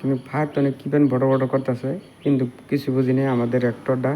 কিন্তু ফাইভ টনে কি বেন বড় বড় করতেছে কিন্তু কিছু বুঝি নেই আমাদের অ্যাক্টরটা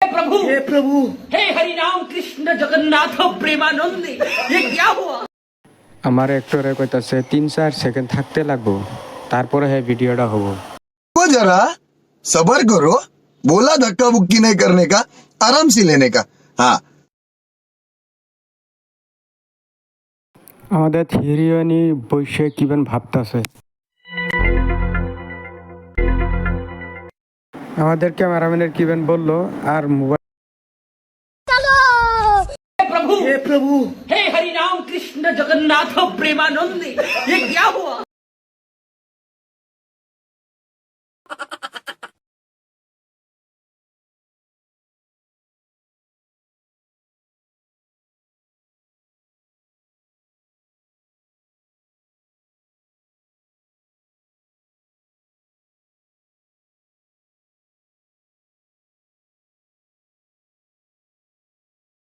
प्रभु हे प्रभु हे हरि राम कृष्ण जगन्नाथ प्रेमानंद ये क्या हुआ আমার অ্যাক্টরে কইতাছে তিন চার সেকেন্ড থাকতে লাগবো তারপরে হ্যাঁ ভিডিওটা হবো वो जरा सबर करो बोला धक्का बुक्की नहीं करने का आराम से लेने का हाँ আমাদের থিরিয়নি বসে কিবেন ভাবতাছে আমাদের ক্যামেরাম্যানের কিবেন বললো আর মোবাইল प्रभु हे प्रभु हे हरि राम कृष्ण जगन्नाथ प्रेमानंद ये क्या हुआ